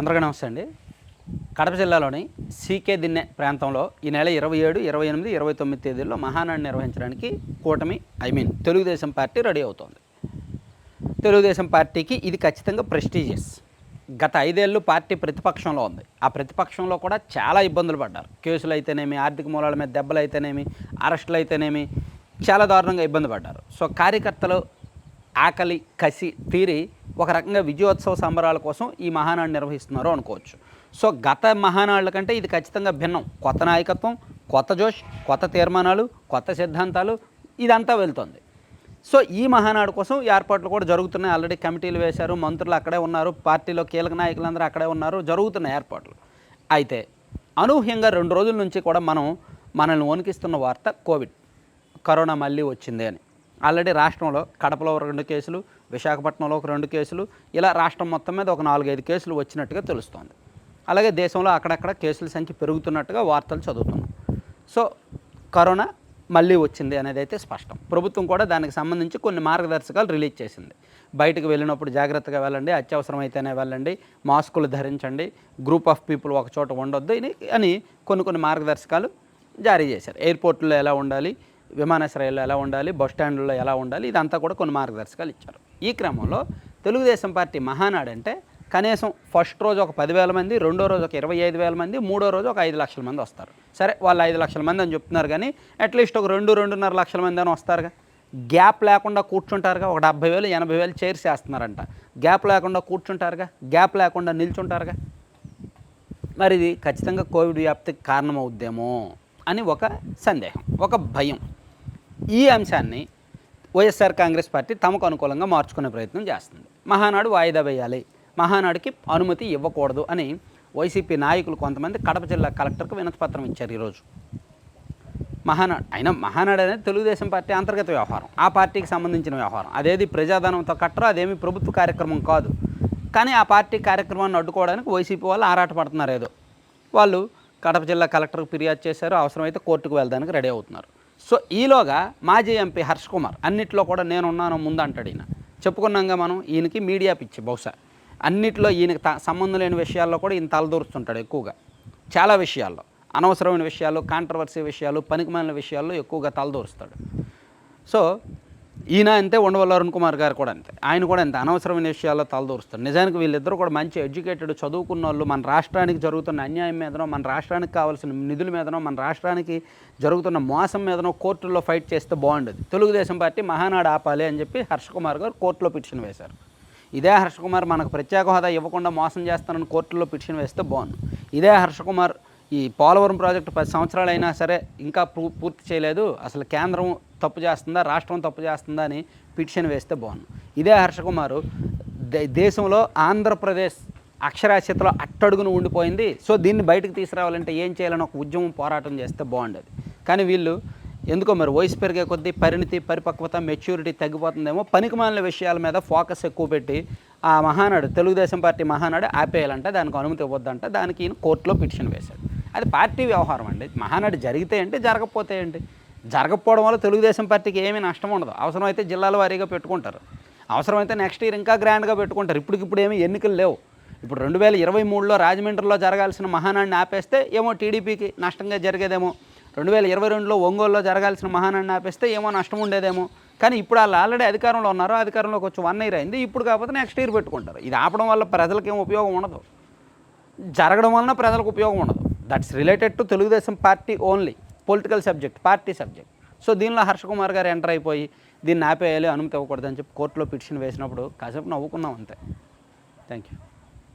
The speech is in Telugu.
అందరికీ నమస్తే అండి. కడప జిల్లాలోని సీకే దిన్నె ప్రాంతంలో ఈ నెల ఇరవై ఏడు ఇరవై ఎనిమిది ఇరవై తొమ్మిది తేదీల్లో మహానాడు నిర్వహించడానికి కూటమి I mean Telugu Desam party ready అవుతోంది. తెలుగుదేశం పార్టీకి ఇది ఖచ్చితంగా ప్రెస్టీజియస్. గత ఐదేళ్ళు పార్టీ ప్రతిపక్షంలో ఉంది. ఆ ప్రతిపక్షంలో కూడా చాలా ఇబ్బందులు పడ్డారు. కేసులు అయితేనేమి ఆర్థిక మూలాల మీద దెబ్బలు అయితేనేమి అరెస్టులు అయితేనేమి చాలా దారుణంగా ఇబ్బంది పడ్డారు. సో కార్యకర్తలు ఆకలి కసి తీరి ఒక రకంగా విజయోత్సవ సంబరాల కోసం ఈ మహానాడు నిర్వహిస్తున్నారు అనుకోవచ్చు. సో గత మహానాడుల కంటే ఇది ఖచ్చితంగా భిన్నం. కొత్త నాయకత్వం కొత్త జోష్ కొత్త తీర్మానాలు కొత్త సిద్ధాంతాలు ఇదంతా వెళ్తుంది. సో ఈ మహానాడు కోసం ఏర్పాట్లు కూడా జరుగుతున్నాయి. ఆల్రెడీ కమిటీలు వేశారు మంత్రులు అక్కడే ఉన్నారు పార్టీలో కీలక నాయకులందరూ అక్కడే ఉన్నారు జరుగుతున్న ఏర్పాట్లు. అయితే అనూహ్యంగా రెండు రోజుల నుంచి కూడా మనం మనల్ని వణికిస్తున్న వార్త కోవిడ్. కరోనా మళ్ళీ వచ్చింది అని. ఆల్రెడీ రాష్ట్రంలో కడపలో ఒక రెండు కేసులు విశాఖపట్నంలో ఒక రెండు కేసులు ఇలా రాష్ట్రం మొత్తం మీద ఒక నాలుగైదు కేసులు వచ్చినట్టుగా తెలుస్తోంది. అలాగే దేశంలో అక్కడక్కడ కేసుల సంఖ్య పెరుగుతున్నట్టుగా వార్తలు చదువుతున్నాం. సో కరోనా మళ్ళీ వచ్చింది అనేది అయితే స్పష్టం. ప్రభుత్వం కూడా దానికి సంబంధించి కొన్ని మార్గదర్శకాలు రిలీజ్ చేసింది. బయటకు వెళ్ళినప్పుడు జాగ్రత్తగా వెళ్ళండి అత్యవసరం అయితేనే వెళ్ళండి మాస్కులు ధరించండి గ్రూప్ ఆఫ్ పీపుల్ ఒక చోట ఉండొద్దు అని అని కొన్ని కొన్ని మార్గదర్శకాలు జారీ చేశారు. ఎయిర్పోర్ట్లో ఎలా ఉండాలి విమానాశ్రయాల్లో ఎలా ఉండాలి బస్ స్టాండ్లలో ఎలా ఉండాలి ఇదంతా కూడా కొన్ని మార్గదర్శకాలు ఇచ్చారు. ఈ క్రమంలో తెలుగుదేశం పార్టీ మహానాడు అంటే కనీసం ఫస్ట్ రోజు ఒక పదివేల మంది రెండో రోజు ఒక ఇరవై ఐదు వేల మంది మూడో రోజు ఒక ఐదు లక్షల మంది వస్తారు. సరే వాళ్ళు ఐదు లక్షల మంది అని చెప్తున్నారు కానీ అట్లీస్ట్ ఒక రెండు రెండున్నర లక్షల మంది అని వస్తారుగా. గ్యాప్ లేకుండా కూర్చుంటారుగా ఒక డెబ్బై వేలు ఎనభై వేలు చైర్స్ వేస్తున్నారంట. గ్యాప్ లేకుండా కూర్చుంటారుగా గ్యాప్ లేకుండా నిల్చుంటారుగా. మరి ఇది ఖచ్చితంగా కోవిడ్ వ్యాప్తికి కారణమవుద్దేమో అని ఒక సందేహం ఒక భయం. ఈ అంశాన్ని వైఎస్ఆర్ కాంగ్రెస్ పార్టీ తమకు అనుకూలంగా మార్చుకునే ప్రయత్నం చేస్తుంది. మహానాడు వాయిదా వేయాలి. మహానాడుకి అనుమతి ఇవ్వకూడదు అని వైసీపీ నాయకులు కొంతమంది కడప జిల్లా కలెక్టర్కు వినతిపత్రం ఇచ్చారు ఈరోజు. మహానాడు అయినా మహానాడు అనేది తెలుగుదేశం పార్టీ అంతర్గత వ్యవహారం. ఆ పార్టీకి సంబంధించిన వ్యవహారం. అదేది ప్రజాధనంతో కట్టరో అదేమి ప్రభుత్వ కార్యక్రమం కాదు. కానీ ఆ పార్టీ కార్యక్రమాన్ని అడ్డుకోవడానికి వైసీపీ వాళ్ళు ఆరాటపడుతున్నారు ఏదో. వాళ్ళు కడప జిల్లా కలెక్టర్కి ఫిర్యాదు చేశారు అవసరమైతే కోర్టుకు వెళ్ళడానికి రెడీ అవుతున్నారు. సో ఈలోగా మాజీ ఎంపీ హర్ష్ కుమార్ అన్నిట్లో కూడా నేనున్నాను ముందు అంటాడు ఈయన. చెప్పుకున్నాగా మనం ఈయనకి మీడియా పిచ్చి బహుశా. అన్నిట్లో ఈయనకి త- సంబంధం లేని విషయాల్లో కూడా ఈయన తలదూరుస్తుంటాడు ఎక్కువగా. చాలా విషయాల్లో. అనవసరమైన విషయాలు కాంట్రవర్సీ విషయాలు పనికిమాలిన విషయాల్లో ఎక్కువగా తలదూరుస్తాడు సో ఈయన అంతే ఉండవల్లి అరుణ్ కుమార్ గారు కూడా అంతే. ఆయన కూడా అంతే. అనవసరమైన విషయాల్లో తలదూరుస్తారు. నిజానికి వీళ్ళిద్దరూ కూడా మంచి ఎడ్యుకేటెడ్ చదువుకున్న వాళ్ళు మన రాష్ట్రానికి జరుగుతున్న అన్యాయం మీదనో మన రాష్ట్రానికి కావాల్సిన నిధుల మీదనో మన రాష్ట్రానికి జరుగుతున్న మోసం మీదనో కోర్టుల్లో ఫైట్ చేస్తే బాగుండదు. తెలుగుదేశం పార్టీ మహానాడు ఆపాలి అని చెప్పి హర్ష కుమార్ గారు కోర్టులో పిటిషన్ వేశారు. ఇదే హర్ష కుమార్ మనకు ప్రత్యేక హోదా ఇవ్వకుండా మోసం చేస్తానని కోర్టులో పిటిషన్ వేస్తే బాగుండు. ఇదే హర్ష కుమార్ ఈ పోలవరం ప్రాజెక్టు పది సంవత్సరాలైనా సరే ఇంకా పూ- పూర్తి చేయలేదు. అసలు కేంద్రం తప్పు చేస్తుందా రాష్ట్రం తప్పు చేస్తుందా అని పిటిషన్ వేస్తే బాగుంది ఇదే హర్ష కుమారు దే- దేశంలో ఆంధ్రప్రదేశ్ అక్షరాస్యతలో అట్టడుగున ఉండిపోయింది. సో దీన్ని బయటకు తీసుకురావాలంటే ఏం చేయాలని ఒక ఉద్యమం పోరాటం చేస్తే బాగుండేది. కానీ వీళ్ళు ఎందుకో మరి వయసు పెరిగే కొద్దీ పరిణితి పరిపక్వత మెచ్యూరిటీ తగ్గిపోతుందేమో పనికిమాలిన విషయాల మీద ఫోకస్ ఎక్కువ పెట్టి ఆ మహానాడు తెలుగుదేశం పార్టీ మహానాడు ఆపేయాలంటే దానికి అనుమతి ఇవ్వద్దంట దానికి ఈయన కోర్టులో పిటిషన్ వేశాడు. అది పార్టీ వ్యవహారం అండి. మహానాడు జరిగితే ఏంటి జరగకపోతే ఏంటి? జరగకపోవడం వల్ల తెలుగుదేశం పార్టీకి ఏమీ నష్టం ఉండదు. అవసరమైతే జిల్లాల వారీగా పెట్టుకుంటారు. అవసరమైతే నెక్స్ట్ ఇయర్ ఇంకా గ్రాండ్గా పెట్టుకుంటారు. ఇప్పటికిప్పుడు ఏమీ ఎన్నికలు లేవు. ఇప్పుడు రెండు వేల ఇరవై మూడులో రాజమండ్రిలో జరగాల్సిన మహానాడిని ఆపేస్తే ఏమో టీడీపీకి నష్టంగా జరిగేదేమో. రెండు వేల ఇరవై రెండులో ఒంగోలులో జరగాల్సిన మహానాడిని ఆపేస్తే ఏమో నష్టం ఉండేదేమో. కానీ ఇప్పుడు వాళ్ళు ఆల్రెడీ అధికారంలో ఉన్నారు. అధికారంలోకి వచ్చి వన్ ఇయర్ అయింది. ఇప్పుడు కాకపోతే నెక్స్ట్ ఇయర్ పెట్టుకుంటారు. ఇది ఆపడం వల్ల ప్రజలకు ఏం ఉపయోగం ఉండదు. జరగడం వలన ప్రజలకు ఉపయోగం ఉండదు. That's related to Telugu Desam party only political subject party subject so దీనిలో హర్ష కుమార్ గారు ఎంటర్ అయిపోయి దీన్ని ఆపేయాలి అనుమతి ఇవ్వకూడదని చెప్పి కోర్టులో పిటిషన్ వేసినప్పుడు కాసేపు నవ్వుకున్నాం అంతే. Thank you